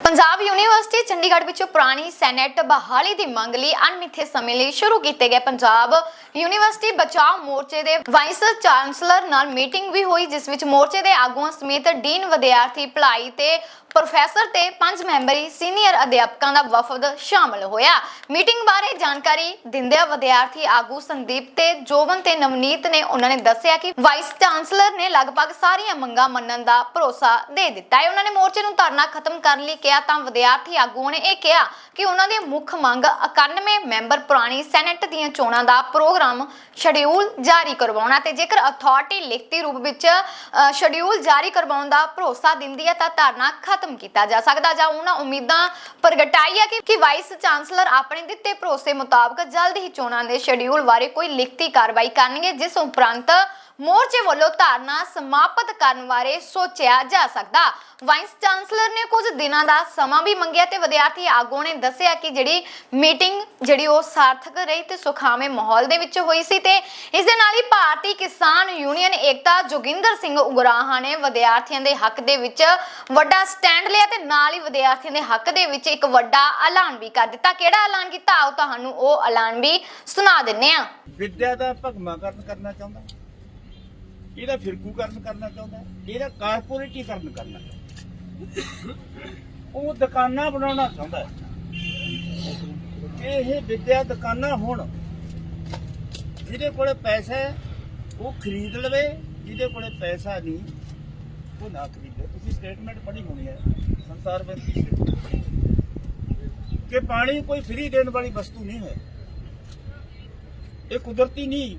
Punjab university Chandigarh ਵਿੱਚ ਪੁਰਾਣੀ senate ਬਹਾਲੀ ਦੀ ਮੰਗ ਲਈ ਅਣਮਿੱਥੇ ਸਮੇਂ ਲਈ ਸ਼ੁਰੂ ਕੀਤੇ ਗਏ ਪੰਜਾਬ ਯੂਨੀਵਰਸਿਟੀ ਬਚਾਓ ਮੋਰਚੇ ਦੇ ਵਾਈਸ ਚਾਂਸਲਰ ਨਾਲ ਮੀਟਿੰਗ ਵੀ ਹੋਈ, ਜਿਸ ਵਿੱਚ ਮੋਰਚੇ ਦੇ ਆਗੂਆਂ ਸਮੇਤ ਡੀਨ ਵਿਦਿਆਰਥੀ ਭਲਾਈ ਤੇ ਪ੍ਰੋਫੈਸਰ ਤੇ ਪੰਜ ਮੈਂਬਰੀ ਸੀਨੀਅਰ ਅਧਿਆਪਕਾਂ ਦਾ ਵਫਦ ਸ਼ਾਮਲ ਹੋਇਆ। ਮੀਟਿੰਗ ਬਾਰੇ ਜਾਣਕਾਰੀ ਦਿੰਦਿਆਂ ਵਿਦਿਆਰਥੀ ਆਗੂ ਸੰਦੀਪ ਤੇ ਜੋਬਨ ਤੇ ਨਵਨੀਤ ਨੇ ਉਹਨਾਂ ਨੇ ਦੱਸਿਆ ਕਿ ਵਾਈਸ ਚਾਂਸਲਰ ਨੇ ਲਗਭਗ ਸਾਰੀਆਂ ਮੰਗਾਂ ਮੰਨਣ ਦਾ ਭਰੋਸਾ ਦੇ ਦਿੱਤਾ ਹੈ। ਉਹਨਾਂ ਨੇ ਮੋਰਚੇ ਨੂੰ ਧਰਨਾ ਖਤਮ ਕਰਨ ਲਈ ਕਿਹਾ ਤਾਂ ਵਿਦਿਆਰਥੀ ਆਗੂਆਂ ਨੇ ਇਹ ਕਿਹਾ ਕਿ ਉਹਨਾਂ ਦੀ ਮੁੱਖ ਮੰਗ 91 ਮੈਂਬਰ ਪੁਰਾਣੀ ਸੈਨੇਟ ਦੀਆਂ ਚੋਣਾਂ ਦਾ ਪ੍ਰੋਗਰਾਮ ਸ਼ਡਿਊਲ ਜਾਰੀ ਕਰਵਾਉਣਾ ਤੇ ਜੇਕਰ ਅਥਾਰਟੀ ਲਿਖਤੀ ਰੂਪ ਵਿੱਚ ਸ਼ਡਿਊਲ ਜਾਰੀ ਕਰਵਾਉਣ ਦਾ ਭਰੋਸਾ ਦਿੰਦੀ ਹੈ ਤਾਂ ਧਰਨਾ ਖਤਮ ਕੀਤਾ ਜਾ ਸਕਦਾ ਜਾਂ ਉਹਨਾਂ ਉਮੀਦਾਂ ਪ੍ਰਗਟਾਈ ਹੈ ਕਿ ਵਾਈਸ ਚਾਂਸਲਰ ਆਪਣੇ ਦਿੱਤੇ ਭਰੋਸੇ ਮੁਤਾਬਕ ਜਲਦ ਹੀ ਚੋਣਾਂ ਦੇ ਸ਼ਡਿਊਲ ਬਾਰੇ ਕੋਈ ਲਿਖਤੀ ਕਾਰਵਾਈ ਕਰਨਗੇ, ਜਿਸ ਉਪਰੰਤ ਮੋਰਚੇ ਵੱਲੋਂ ਧਰਨਾ ਸਮਾਪਤ ਕਰਨ ਬਾਰੇ ਸੋਚਿਆ ਜਾ ਸਕਦਾ। ਵਾਈਸ ਚਾਂਸਲਰ ਨੇ ਕੁਝ ਦਿਨਾਂ ਦਾ ਸਮਾਂ ਵੀ ਮੰਗਿਆ ਤੇ ਵਿਦਿਆਰਥੀ ਆਗੂ ਨੇ ਦੱਸਿਆ ਕਿ ਜਿਹੜੀ ਮੀਟਿੰਗ ਜਿਹੜੀ ਉਹ ਸਾਰਥਕ ਰਹੀ ਤੇ ਸੁਖਾਵੇਂ ਮਾਹੌਲ ਦੇ ਵਿੱਚ ਹੋਈ ਸੀ ਤੇ ਇਸ ਦੇ ਨਾਲ ਹੀ ਭਾਰਤੀ ਕਿਸਾਨ ਯੂਨੀਅਨ ਏਕਤਾ ਜੋਗਿੰਦਰ ਸਿੰਘ ਉਗਰਾਹਾ ਨੇ ਵਿਦਿਆਰਥੀਆਂ ਦੇ ਹੱਕ ਦੇ ਵਿੱਚ ਵੱਡਾ ਸਟੈਂਡ ਲਿਆ ਤੇ ਨਾਲ ਹੀ ਵਿਦਿਆਰਥੀਆਂ ਦੇ ਹੱਕ ਦੇ ਵਿੱਚ ਇੱਕ ਵੱਡਾ ਐਲਾਨ ਵੀ ਕਰ ਦਿੱਤਾ। ਕਿਹੜਾ ਐਲਾਨ ਕੀਤਾ ਆਓ ਤੁਹਾਨੂੰ ਉਹ ਐਲਾਨ ਵੀ ਸੁਣਾ ਦਿੰਨੇ ਆ ਵਿਦਿਆ ਦਾ ਭਗਵਾਕਰਨ ਕਰਨਾ ਚਾਹੁੰਦਾ। ਇਹਦਾ ਫਿਰਕੂਕਰਨ ਕਰਨਾ ਚਾਹੁੰਦਾ, ਇਹਦਾ ਕਾਰਪੋਰੇਟੀਕਰਨ ਕਰਨਾ ਉਹ ਦੁਕਾਨਾਂ ਬਣਾਉਣਾ ਚਾਹੁੰਦਾ ਇਹ ਵਿਦਿਆ ਦੁਕਾਨਾਂ ਹੋਣ, ਜਿਹਦੇ ਕੋਲੇ ਪੈਸਾ ਹੈ, ਉਹ ਖਰੀਦ ਲਵੇ, ਜਿਹਦੇ ਕੋਲੇ ਪੈਸਾ ਨਹੀਂ, ਉਹ ਨਾ ਖਰੀਦੇ। ਤੁਸੀਂ ਸਟੇਟਮੈਂਟ ਪੜ੍ਹੀ ਹੋਣੀ ਹੈ, ਸੰਸਾਰ ਵਿੱਚ ਦੀ ਕਿ ਪਾਣੀ ਕੋਈ ਫ੍ਰੀ ਦੇਣ ਵਾਲੀ ਵਸਤੂ ਨਹੀਂ ਹੈ। ਇਹ ਕੁਦਰਤੀ ਨਹੀਂ।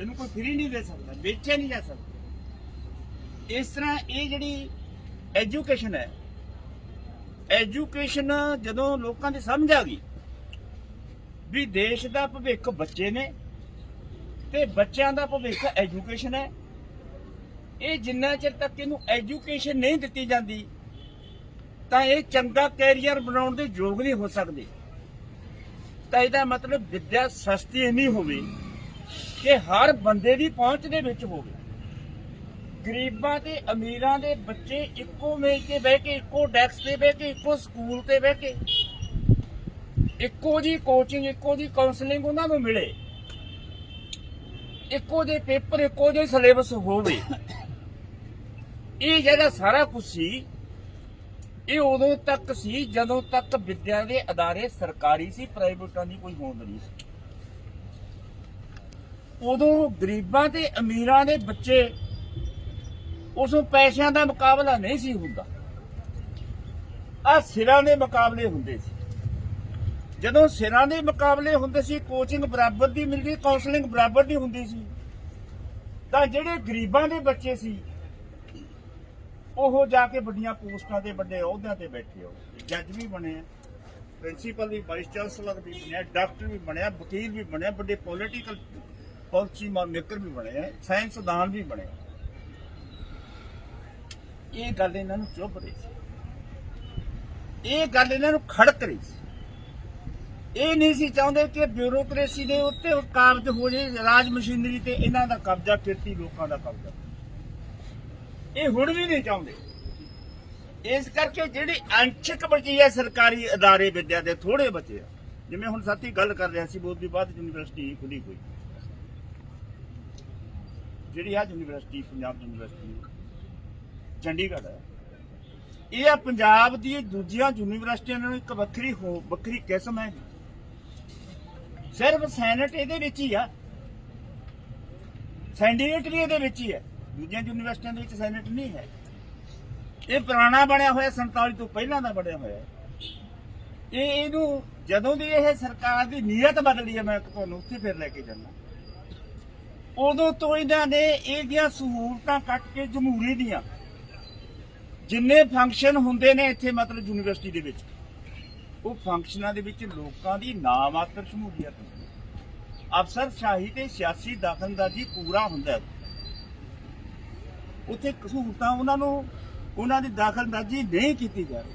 ਇਹਨੂੰ ਕੋਈ ਫ੍ਰੀ ਨਹੀਂ ਦੇ ਸਕਦਾ, ਵੇਚਿਆ ਨਹੀਂ ਜਾ ਸਕਦਾ। ਇਸ ਤਰ੍ਹਾਂ ਇਹ ਜਿਹੜੀ ਐਜੂਕੇਸ਼ਨ ਹੈ ਐਜੂਕੇਸ਼ਨ ਜਦੋਂ ਲੋਕਾਂ ਦੀ ਸਮਝ ਆ ਗਈ ਵੀ ਦੇਸ਼ ਦਾ ਭਵਿੱਖ ਬੱਚੇ ਨੇ ਤੇ ਬੱਚਿਆਂ ਦਾ ਭਵਿੱਖ ਐਜੂਕੇਸ਼ਨ ਹੈ, ਇਹ ਜਿੰਨਾ ਚਿਰ ਤੱਕ ਇਹਨੂੰ ਐਜੂਕੇਸ਼ਨ ਨਹੀਂ ਦਿੱਤੀ ਜਾਂਦੀ, ਤਾਂ ਇਹ ਚੰਗਾ ਕੈਰੀਅਰ ਬਣਾਉਣ ਦੇ ਯੋਗ ਨਹੀਂ ਹੋ ਸਕਦੇ। ਤਾਂ ਇਹਦਾ ਮਤਲਬ ਵਿੱਦਿਆ ਸਸਤੀ ਨਹੀਂ ਹੋਵੇ। ਕਿ ਹਰ ਬੰਦੇ ਦੀ ਪਹੁੰਚ ਦੇ ਵਿੱਚ ਹੋਵੇ। ਗਰੀਬਾਂ ਤੇ ਅਮੀਰਾਂ ਦੇ ਬੱਚੇ ਇੱਕੋ ਮੇਜ਼ ਤੇ ਬਹਿ ਕੇ, ਇੱਕੋ ਡੈਸਕ ਤੇ ਬਹਿ ਕੇ, ਇੱਕੋ ਸਕੂਲ ਤੇ ਬਹਿ ਕੇ, ਇੱਕੋ ਜੀ ਕੋਚਿੰਗ ਇੱਕੋ ਜੀ ਕਾਉਂਸਲਿੰਗ ਉਹਨਾਂ ਨੂੰ ਮਿਲੇ। ਇੱਕੋ ਜਿਹੇ ਪੇਪਰ, ਇੱਕੋ ਜਿਹੇ ਸਿਲੇਬਸ ਹੋਵੇ। ਇਹ ਜਿਹੜਾ ਸਾਰਾ ਕੁਝ ਸੀ, ਇਹ ਉਦੋਂ ਤੱਕ ਸੀ ਜਦੋਂ ਤੱਕ ਵਿਦਿਆ ਦੇ ਅਦਾਰੇ ਸਰਕਾਰੀ ਸੀ ਪ੍ਰਾਈਵੇਟਾਂ ਦੀ ਕੋਈ ਹੋਂਦ ਨਹੀਂ ਸੀ। ਉਦੋਂ ਗਰੀਬਾਂ ਤੇ ਅਮੀਰਾਂ ਦੇ ਬੱਚੇ ਉਸੋਂ ਪੈਸਿਆਂ ਦਾ ਮੁਕਾਬਲਾ ਨਹੀਂ ਸੀ ਹੁੰਦਾ। ਆ ਸਿਰਾਂ ਦੇ ਮੁਕਾਬਲੇ ਹੁੰਦੇ ਸੀ। ਜਦੋਂ ਸਿਰਾਂ ਦੇ ਮੁਕਾਬਲੇ ਹੁੰਦੇ ਸੀ ਕੋਚਿੰਗ ਬਰਾਬਰ ਦੀ ਮਿਲਦੀ ਕਾਉਂਸਲਿੰਗ ਬਰਾਬਰ ਦੀ ਹੁੰਦੀ ਸੀ, ਤਾਂ ਜਿਹੜੇ ਗਰੀਬਾਂ ਦੇ ਬੱਚੇ ਸੀ, ਉਹ ਜਾ ਕੇ ਵੱਡੀਆਂ ਪੋਸਟਾਂ ਤੇ ਵੱਡੇ ਅਹੁਦਿਆਂ ਤੇ ਬੈਠੇ ਹੋ ਜੱਜ ਵੀ ਬਣੇ ਆ, ਪ੍ਰਿੰਸੀਪਲ ਵੀ ਵਾਈਸ ਚਾਂਸਲਰ ਵੀ ਬਣਿਆ ਡਾਕਟਰ ਵੀ ਬਣਿਆ ਵਕੀਲ ਵੀ ਬਣਿਆ ਵੱਡੇ ਪੋਲੀਟੀਕਲ ਪਾਲਿਸੀ ਮੇਕਰ ਵੀ ਬਣੇ ਆ, ਸਾਇੰਸਦਾਨ ਵੀ ਬਣੇ ਇਹ ਗੱਲ ਇਹਨਾਂ ਨੂੰ ਚੁੱਭ ਰਹੀ ਸੀ। ਇਹ ਗੱਲ ਇਹਨਾਂ ਨੂੰ ਖੜਕ ਰਹੀ ਸੀ। ਇਹ ਨਹੀਂ ਸੀ ਚਾਹੁੰਦੇ ਕਿ ਬਿਊਰੋਕ੍ਰੇਸੀ ਦੇ ਉੱਤੇ ਕਾਬਜ ਹੋ ਜੇ, ਰਾਜ ਮਸ਼ੀਨਰੀ ਤੇ ਇਹਨਾਂ ਦਾ ਕਬਜ਼ਾ ਕਿਰਤੀ ਲੋਕਾਂ ਦਾ ਕਬਜ਼ਾ। ਇਹ ਹੁਣ ਵੀ ਨਹੀਂ ਚਾਹੁੰਦੇ। ਇਸ ਕਰਕੇ ਜਿਹੜੀ ਅੰਸ਼ਕ ਬਚੀ ਹੈ ਸਰਕਾਰੀ ਅਦਾਰੇ ਵਿਦਿਆ ਦੇ ਥੋੜੇ ਬਚੇ ਆ। ਜਿਵੇਂ ਹੁਣ ਸਾਥੀ ਗੱਲ ਕਰ ਰਿਹਾ ਸੀ ਬਹੁਤ ਦੀ ਬਾਅਦ ਯੂਨੀਵਰਸਿਟੀ ਖੁੱਲੀ ਹੋਈ। ਜਿਹੜੀ ਆ ਯੂਨੀਵਰਸਿਟੀ, ਪੰਜਾਬ ਯੂਨੀਵਰਸਿਟੀ ਚੰਡੀਗੜ੍ਹ ਹੈ। ਇਹ ਆ ਪੰਜਾਬ ਦੀ ਦੂਜੀਆਂ ਯੂਨੀਵਰਸਿਟੀਆਂ ਨਾਲੋਂ ਇੱਕ ਵੱਖਰੀ ਹੋ, ਵੱਖਰੀ ਕਿਸਮ ਹੈ। ਸਿਰਫ ਸੈਨੇਟ ਇਹਦੇ ਵਿੱਚ ਹੀ ਆ। ਸੈਂਡੀਨੇਟ ਵੀ ਇਹਦੇ ਵਿੱਚ ਹੀ ਹੈ। ਦੂਜੀਆਂ ਯੂਨੀਵਰਸਿਟੀਆਂ ਦੇ ਵਿੱਚ ਸੈਨੇਟ ਨਹੀਂ ਹੈ। ਇਹ ਪੁਰਾਣਾ ਬਣਿਆ ਹੋਇਆ 47 ਤੋਂ ਪਹਿਲਾਂ ਦਾ ਬਣਿਆ ਹੋਇਆ ਇਹ ਇਹਨੂੰ ਜਦੋਂ ਦੀ ਇਹ ਸਰਕਾਰ ਦੀ ਨੀਅਤ ਬਦਲੀ ਹੈ, ਮੈਂ ਤੁਹਾਨੂੰ ਉੱਥੇ ਫਿਰ ਲੈ ਕੇ ਜਾਣਾ ਉਦੋਂ ਤੋਂ ਇਹਨਾਂ ਨੇ ਇਹਦੀਆਂ ਸਹੂਲਤਾਂ ਕੱਟ ਕੇ ਜਮਹੂਰੀ ਦੀਆਂ। ਜਿੰਨੇ ਫੰਕਸ਼ਨ ਹੁੰਦੇ ਨੇ ਇੱਥੇ ਮਤਲਬ ਯੂਨੀਵਰਸਿਟੀ ਦੇ ਵਿੱਚ, ਉਹ ਫੰਕਸ਼ਨਾਂ ਦੇ ਵਿੱਚ ਲੋਕਾਂ ਦੀ ਨਾਮਾਤਰ ਸ਼ਮੂਲੀਅਤ ਹੁੰਦੀ ਅਫਸਰ ਸ਼ਾਹੀ ਤੇ ਸਿਆਸੀ ਦਖਲਅੰਦਾਜ਼ੀ ਪੂਰਾ ਹੁੰਦਾ ਹੈ। ਉੱਥੇ ਸਹੂਲਤਾਂ ਉਹਨਾਂ ਨੂੰ, ਉਹਨਾਂ ਦੀ ਦਖਲਅੰਦਾਜ਼ੀ ਨਹੀਂ ਕੀਤੀ ਜਾ ਰਹੀ।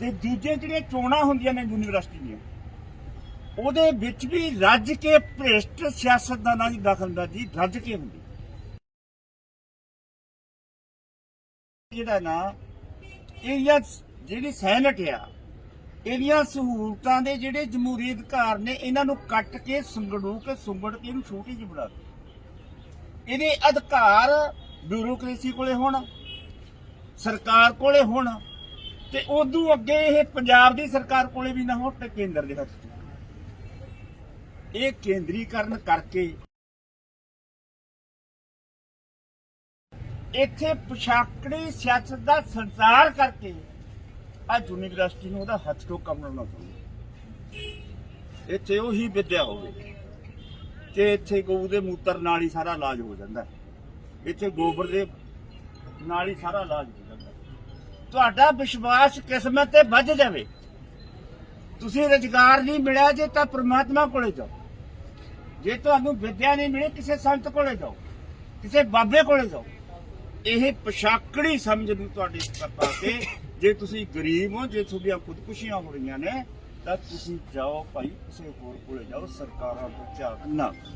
ਤੇ ਦੂਜੇ ਜਿਹੜੀਆਂ ਚੋਣਾਂ ਹੁੰਦੀਆਂ ਨੇ ਯੂਨੀਵਰਸਿਟੀ ਦੀਆਂ ਉਹਦੇ ਵਿੱਚ ਵੀ ਰੱਜ ਕੇ ਭ੍ਰਿਸ਼ਟ ਸਿਆਸਤਦਾਨਾਂ ਦੀ ਦਖਲਅੰਦਾਜ਼ੀ ਰੱਜ ਕੇ ਹੁੰਦੀ। ਜਿਹੜਾ ਨਾ ਇਹ ਜਿਹੜੀ ਸੈਨਟ ਆ, ਇਹਦੀਆਂ ਸਹੂਲਤਾਂ ਦੇ ਜਿਹੜੇ ਜਮਹੂਰੀ ਅਧਿਕਾਰ ਨੇ, ਇਹਨਾਂ ਨੂੰ ਕੱਟ ਕੇ ਸੰਗੜੂ ਕੇ ਸੁੰਗੜ ਕੇ ਇਹਨੂੰ ਛੋਟੀ ਜਿਹੀ ਬਣਾ ਦਿੱਤੀ। ਇਹਦੇ ਅਧਿਕਾਰ ਬਿਊਰੋਕ੍ਰੇਸੀ ਕੋਲੇ ਹੋਣ, ਸਰਕਾਰ ਕੋਲੇ ਹੋਣ, ਤੇ ਉਦੋਂ ਅੱਗੇ ਇਹ ਪੰਜਾਬ ਦੀ ਸਰਕਾਰ ਕੋਲੇ ਵੀ ਨਾ ਹੋਣ ਤੇ ਕੇਂਦਰ ਦੇ ਹੱਥ 'ਚ ਇਹ ਕੇਂਦਰੀਕਰਨ ਕਰਕੇ ਇੱਥੇ ਪਛਾਕੜੀ ਸਿਆਸਤ ਦਾ ਸੰਸਾਰ ਕਰਕੇ ਅੱਜ ਯੂਨੀਵਰਸਿਟੀ ਨੂੰ ਉਹਦਾ ਹੱਥ ਟੋਕਾ ਬਣਾਉਣਾ ਪਊਗਾ ਇੱਥੇ ਉਹੀ ਵਿਦਿਆ ਹੋਵੇ ਤੇ ਇੱਥੇ ਗਊ ਦੇ ਮੂਤਰ ਨਾਲ ਹੀ ਸਾਰਾ ਇਲਾਜ ਹੋ ਜਾਂਦਾ ਹੈ। ਇੱਥੇ ਗੋਬਰ ਦੇ ਨਾਲ ਹੀ ਸਾਰਾ ਇਲਾਜ ਹੋ ਜਾਂਦਾ ਤੁਹਾਡਾ ਵਿਸ਼ਵਾਸ ਕਿਸਮਤ ਤੇ ਵੱਜ ਜਾਵੇ। ਤੁਸੀਂ ਰੁਜ਼ਗਾਰ ਨਹੀਂ ਮਿਲਿਆ ਜੇ ਤਾਂ ਪ੍ਰਮਾਤਮਾ ਕੋਲੇ ਜਾਓ। ਜੇ ਤੁਹਾਨੂੰ ਵਿਦਿਆ ਨਹੀਂ ਮਿਲੀ, ਕਿਸੇ ਸੰਤ ਕੋਲੇ ਜਾਓ, ਕਿਸੇ ਬਾਬੇ ਕੋਲੇ ਜਾਓ। ਇਹ ਪਛਾਕੜੀ ਸਮਝ ਨੂੰ ਤੁਹਾਡੀ ਪਾ ਕੇ ਜੇ ਤੁਸੀਂ ਗਰੀਬ ਹੋ, ਜੇ ਤੁਹਾਡੀਆਂ ਖੁਦਕੁਸ਼ੀਆਂ ਹੋ ਰਹੀਆਂ ਨੇ, ਤਾਂ ਤੁਸੀਂ ਜਾਓ ਭਾਈ ਕਿਸੇ ਹੋਰ ਕੋਲੇ ਜਾਓ, ਸਰਕਾਰਾਂ ਤੋਂ ਝਾਕ ਨਾ